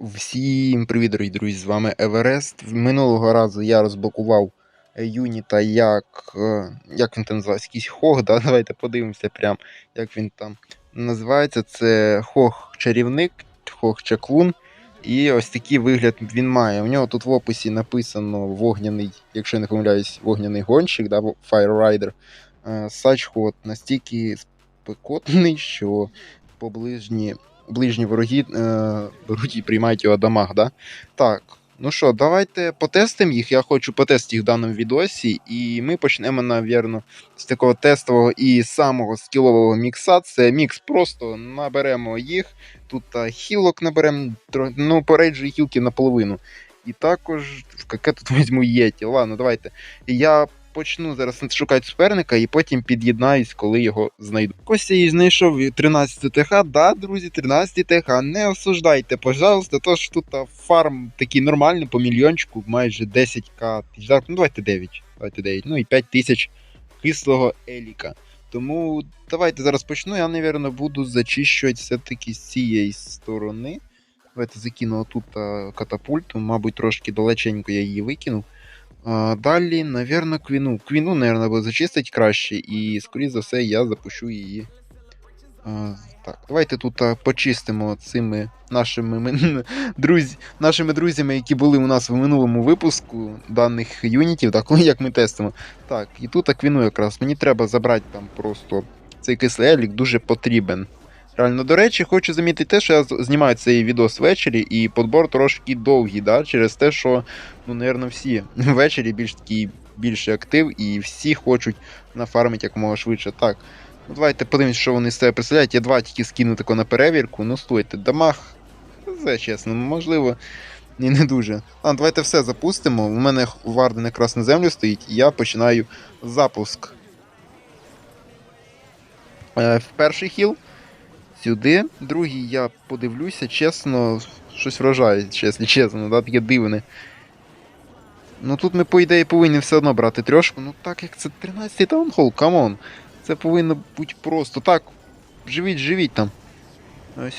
Всім привіт, дорогі друзі! З вами Еверест. Минулого разу я розблокував е, юніта як. е, Як він там називається? Якийсь хог, да? Давайте подивимося прям, як він там називається. Це хог чарівник, хог чаклун. І ось такий вигляд він має. У нього тут в описі написано вогняний, якщо я не помиляюсь, вогняний гонщик, да? Fire Rider. Е, Сачхот настільки спекотний, що поближні ближні вороги е, беруть приймають його дамаг, да? Так. Ну що, давайте потестимо їх. Я хочу потестити їх в даному відосі. І ми почнемо, навірно, з такого тестового і самого скілового мікса. Це мікс просто наберемо їх. Тут а, хілок наберемо, ну, по рейджу і хілки наполовину. І також, яке тут візьму єті. Ладно, давайте. Я почну зараз шукати суперника і потім під'єднаюсь, коли його знайду. Ось я і знайшов 13 ТХ. Да, друзі, 13 ТХ. Не осуждайте, пожалуйста, то що тут фарм такий нормальний по мільйончику, майже 10к тисяч. Ну давайте 9. Давайте 9. Ну і 5 тисяч кислого еліка. Тому давайте зараз почну. Я, напевно, буду зачищувати все-таки з цієї сторони. Давайте закину тут катапульту, мабуть, трошки далеченько я її викинув. Далі, навірно, квіну. Квіну, навірно, буде зачистити краще, і, скоріше за все, я запущу її. А, так, давайте тут а, почистимо цими нашими ми- друзі, нашими друзями, які були у нас в минулому випуску даних юнітів, так, як ми тестимо. Так, і тут а, квіну якраз. Мені треба забрати там просто цей кислий елік дуже потрібен. Реально, до речі, хочу замітити те, що я знімаю цей відос ввечері, і подбор трошки довгий, да, через те, що, ну, напевно, всі ввечері більш такий більший актив, і всі хочуть нафармити якомога швидше. Так. Ну, давайте подивимось, що вони з себе представляють. Я два тільки скину тако на перевірку. Ну, стойте, дамаг. Це чесно, можливо, і не дуже. А, давайте все запустимо. У мене Варден якраз на землю стоїть, і я починаю запуск. Е, перший хіл. Сюди. Другий я подивлюся, чесно, щось вражає, якщо чесно, да, таке дивне. Ну тут ми, по ідеї, повинні все одно брати трьошку. Ну так як це 13-й таунхол, камон. Це повинно бути просто. Так, живіть, живіть там.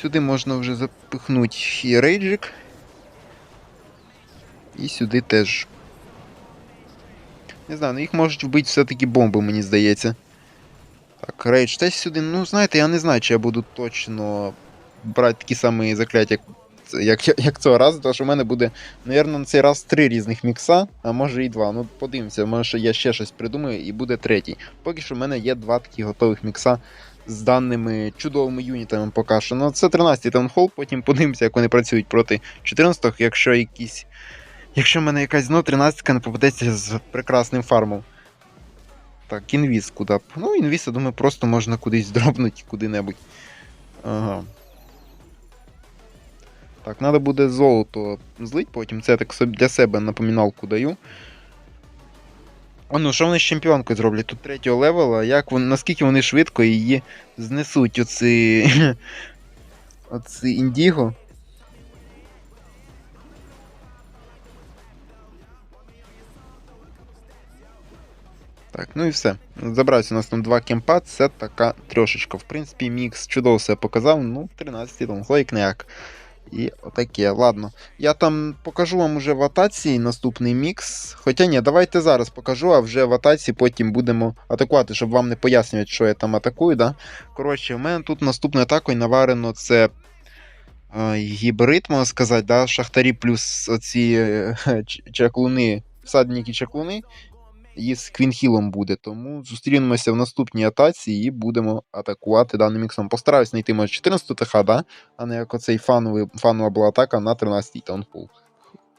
Сюди можна вже запихнути і рейджик. І сюди теж. Не знаю, ну їх можуть вбити все-таки бомби, мені здається. Так, рейдж теж сюди. Ну, знаєте, я не знаю, чи я буду точно брати такі самі закляття, як, як, як, цього разу, тому що в мене буде, напевно, на цей раз три різних мікса, а може і два. Ну, подивимося, може я ще щось придумаю і буде третій. Поки що в мене є два такі готових мікса з даними чудовими юнітами поки що. Ну, це 13-й таунхол, потім подивимося, як вони працюють проти 14-х, якщо якісь. Якщо в мене якась знов 13-ка не попадеться з прекрасним фармом. Так, інвіз куди б. Ну, інвіз, я думаю, просто можна кудись дропнути куди-небудь. Ага. Так, треба буде золото злить, потім це я так для себе напоміналку даю. О, ну що вони з чемпіонкою зроблять? Тут третього левела, як вони, наскільки вони швидко її знесуть оці. оці індіго. Так, ну і все. Забрався у нас там два кемпа, це така трошечка. В принципі, мікс чудово себе показав, ну, 13 там глойк ніяк. І отаке, ладно. Я там покажу вам уже в атаці наступний мікс. Хоча ні, давайте зараз покажу, а вже в атаці потім будемо атакувати, щоб вам не пояснювати, що я там атакую. Да? Коротше, в мене тут наступною атакою наварено це е, гібрид, можна сказати, да? шахтарі плюс оці е, чаклуни, всадники чаклуни. І з Квінхілом буде. Тому зустрінемося в наступній атаці і будемо атакувати даним міксом. Постараюсь знайти може 14 ТХ, да? а не як оцей фановий, фанова була атака на 13-й таунхол.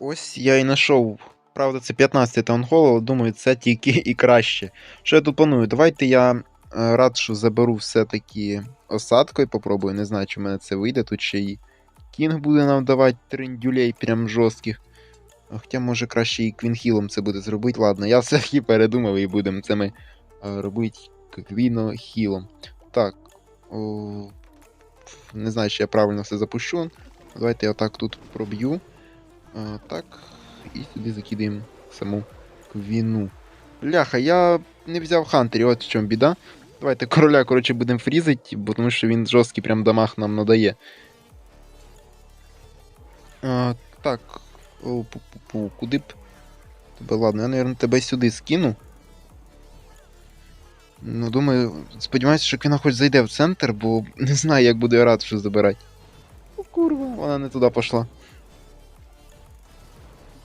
Ось я і знайшов. Правда, це 15-й таунхол, але думаю, це тільки і краще. Що я тут планую? Давайте я е, рад, що заберу все-таки осадкою, попробую. Не знаю, чи в мене це вийде. Тут ще і Кінг буде нам давати триндюлей прям жорстких. Хоча, може, краще і Квінхілом це буде зробити. Ладно, я все-таки передумав і будемо це ми е, робити Квінохілом. Так. О, не знаю, чи я правильно все запущу. Давайте я отак тут проб'ю. А, так. І сюди закидаємо саму квіну. Бляха, я не взяв Хантері, от в чому біда. Давайте короля, коротше, будемо фрізити, бо тому що він жорсткий прям дамаг нам надає. А, так. О, пу-пу-пу, куди б. Тебе, ладно, я, наверное, тебе сюди скину. Ну, думаю, сподіваюся, що Квіна хоч зайде в центр, бо не знаю, як буду я рад, що забирати. О, курва, вона не туди пішла.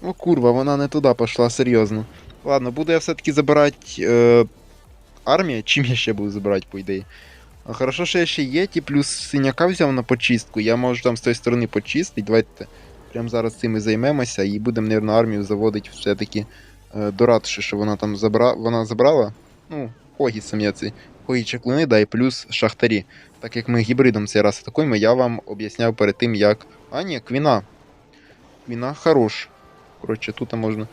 О, курва, вона не туди пішла, серйозно. Ладно, буду я все-таки забирати е, армія, чим я ще буду забирати, по ідеї. А хорошо, що я ще є, ті плюс синяка взяв на почистку, я можу там з тої сторони почистити. Давайте прямо зараз цим і займемося і будемо, мабуть, армію заводити все-таки е, до ратуші, що вона там забра... вона забрала. Ну, хогі самі ці. Хогі чеклуни, да, і плюс шахтарі. Так як ми гібридом цей раз атакуємо, я вам об'ясняв перед тим, як. А, ні, квіна. Квіна хорош. Коротше, тут можна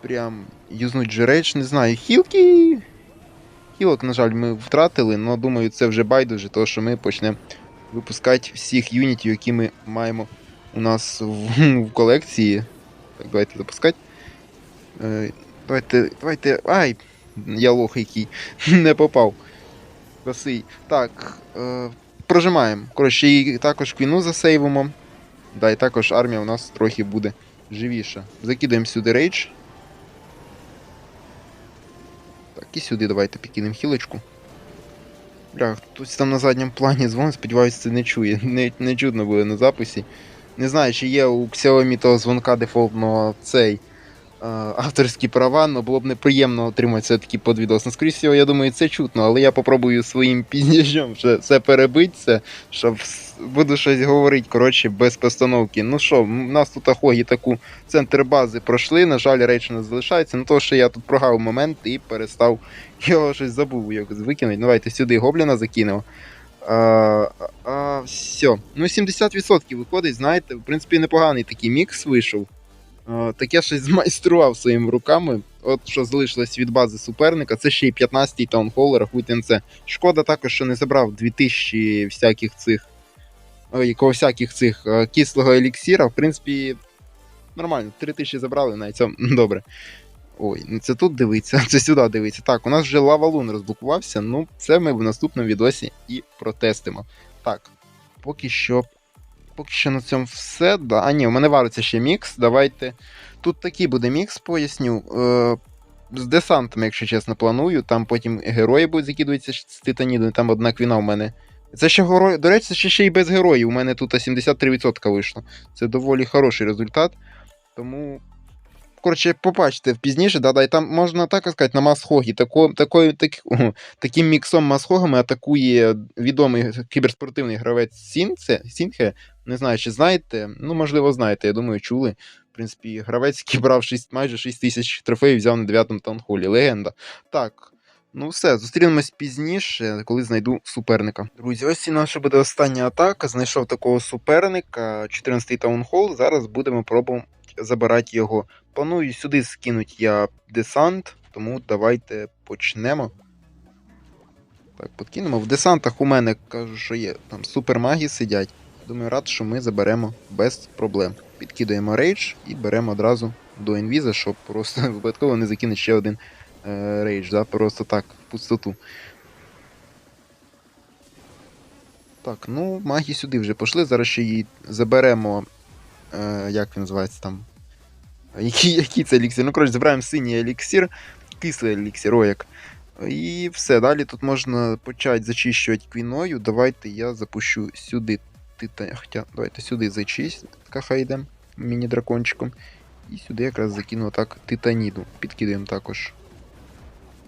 прям юзнуть джерейдж, не знаю, хілки. Хілок, на жаль, ми втратили, але думаю, це вже байдуже, тому що ми почнемо випускати всіх юнітів, які ми маємо у нас в, в колекції. Так, давайте запускати. Е, давайте, давайте. Ай! Я лох який. Не попав. Косий. Так. Е, прожимаємо. Коротше, і також квіну засейвимо. Да, і також армія у нас трохи буде живіша. Закидаємо сюди рейдж. Так, і сюди давайте підкинемо хілочку. Бля, хтось там на задньому плані дзвонить, сподіваюся, це не чує. Не, не чутно буде на записі. Не знаю, чи є у Xiaomi того дзвонка дефолтного цей е, авторські права, але було б неприємно отримати все-таки под відос. Скоріше всього, я думаю, це чутно, але я попробую своїм пізнішом вже все перебити, це, щоб буду щось говорити, коротше, без постановки. Ну що, у нас тут ахогі таку центр бази пройшли. На жаль, речі не залишається. Ну то, що я тут прогав момент і перестав його щось забув якось викинути. Ну, Давайте сюди гобліна закинемо. А, а, все. Ну, 70% виходить, знаєте, в принципі, непоганий такий мікс вийшов. А, так я щось змайстрував своїми руками. От що залишилось від бази суперника, це ще й 15-й таунхол, рахуйте на це. Шкода також, що не забрав 2000 всяких цих. Ой, всяких цих кислого еліксіра. В принципі, нормально, 3000 забрали, навіть це добре. Ой, ну це тут дивиться, це сюди дивиться. Так, у нас вже лавалун розблокувався. Ну, це ми в наступному відосі і протестимо. Так, поки що. Поки що на цьому все. Да. А ні, у мене вариться ще мікс. Давайте. Тут такий буде мікс, поясню. Е, з десантом, якщо чесно, планую. Там потім герої будуть закидуватися з титаніду, там одна квіна у мене. Це ще герой. До речі, ще, ще й без героїв. У мене тут 73% вийшло. Це доволі хороший результат. Тому коротше, побачите пізніше, да, да, і там можна так сказати, на масхогі. Тако, такою, так, таким міксом масхогами атакує відомий кіберспортивний гравець Сінце, Сінхе. Не знаю, чи знаєте. Ну, можливо, знаєте, я думаю, чули. В принципі, гравець, який брав 6, майже 6 тисяч трофеїв, взяв на 9-му таунхолі. Легенда. Так. Ну все, зустрінемось пізніше, коли знайду суперника. Друзі, ось і наша буде остання атака. Знайшов такого суперника, 14-й таунхол. Зараз будемо пробувати забирати його. Планую сюди скинуть я десант, тому давайте почнемо. Так, подкинемо. В десантах у мене кажу, що є там супермаги сидять. Думаю, рад, що ми заберемо без проблем. Підкидаємо рейдж і беремо одразу до інвіза, щоб просто випадково не закинути ще один е, рейдж, да? просто так, в пустоту. Так, ну, маги сюди вже пішли. Зараз ще її заберемо. Е, як він називається там? Який, який це еліксир? Ну, коротше, забираємо синій еліксир, кислий еліксир, о як. І все, далі тут можна почати зачищувати квіною. Давайте я запущу сюди титан. Хоча, давайте сюди зачисть, хай йдемо міні-дракончиком. І сюди якраз закину так титаніду. Підкидаємо також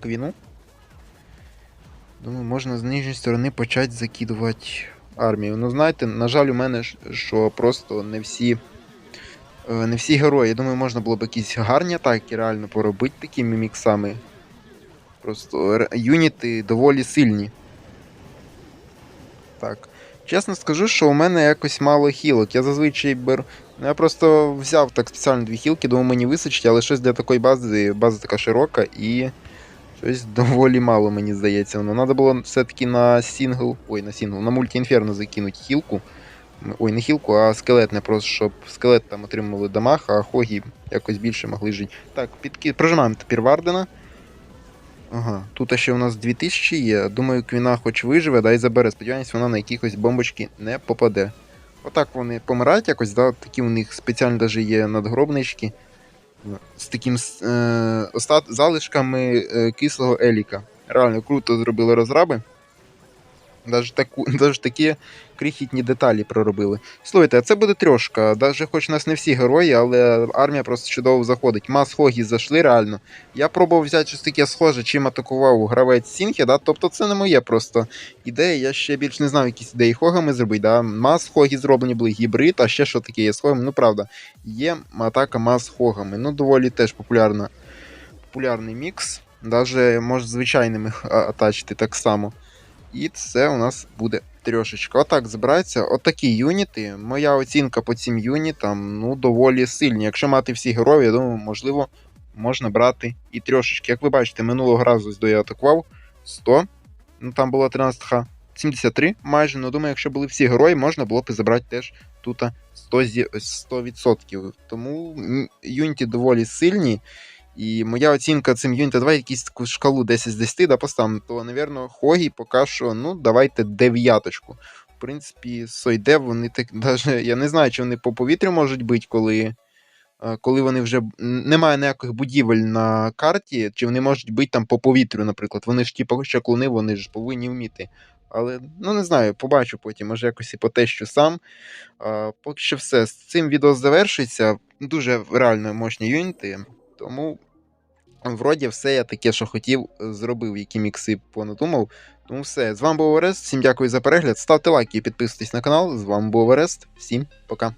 квіну. Думаю, можна з нижньої сторони почати закидувати армію. Ну, знаєте, на жаль, у мене що просто не всі. Е, Не всі герої. Я думаю, можна було б якісь гарні атаки реально поробити такими міксами. Просто юніти доволі сильні. Так. Чесно скажу, що у мене якось мало хілок. Я зазвичай беру. Ну, я просто взяв так спеціально дві хілки, думаю, мені вистачить, але щось для такої бази, база така широка і. Щось доволі мало, мені здається. Ну, треба було все-таки на сінгл. Ой, на сінгл, на мульті-інферно закинути хілку. Ой, не хілку, а скелетне, просто щоб скелет там отримували дамаг, а хогі якось більше могли жити. Так, підки... прожимаємо тепер Вардена. Ага, тут ще у нас 2000 є. Думаю, Квіна хоч виживе, да і забере. Сподіваюсь, вона на якихось бомбочки не попаде. Отак вони помирають якось, да? такі у них спеціально даже є надгробнички з таким е, остат... залишками е, кислого еліка. Реально круто зробили розраби. Даже, таку, даже такі крихітні деталі проробили. Слухайте, а це буде трьошка. Даже хоч у нас не всі герої, але армія просто чудово заходить. Мас Хогі зайшли реально. Я пробував взяти щось таке схоже, чим атакував гравець Сінхі, да? тобто це не моє просто ідея. Я ще більш не знав, якісь ідеї Хогами зробити. Да? Мас Хогі зроблені були гібрид, а ще що таке є з Хогами. Ну правда, є атака Мас Хогами. Ну, доволі теж популярна, популярний мікс. Даже може звичайними атачити так само. І це у нас буде трьошечка. Отак збирається. Отакі юніти. Моя оцінка по цим юнітам ну, доволі сильні. Якщо мати всі героїв, я думаю, можливо, можна брати і трьошечки. Як ви бачите, минулого разу до я атакував 100. Ну там було 13 х 73 майже. Ну думаю, якщо були всі герої, можна було б забрати теж тут 100%. 100%. Тому юніти доволі сильні. І моя оцінка цим юнітам, давай якусь таку шкалу 10 з 10 да, поставимо, то, напевно, Хогі поки що, ну, давайте дев'яточку. В принципі, Сойде, вони так даже, я не знаю, чи вони по повітрю можуть бути, коли, е, коли вони вже немає ніяких будівель на карті, чи вони можуть бути там по повітрю, наприклад. Вони ж типу чаклуни, вони ж повинні вміти. Але ну не знаю, побачу потім, може якось і потещу сам. А, поки що все. З цим відео завершується. Дуже реально мощні юніти. Тому вроді все я таке, що хотів, зробив, які мікси понадумав. Тому все. З вами був Орест. Всім дякую за перегляд. Ставте лайки і підписуйтесь на канал. З вами був Орест. Всім пока.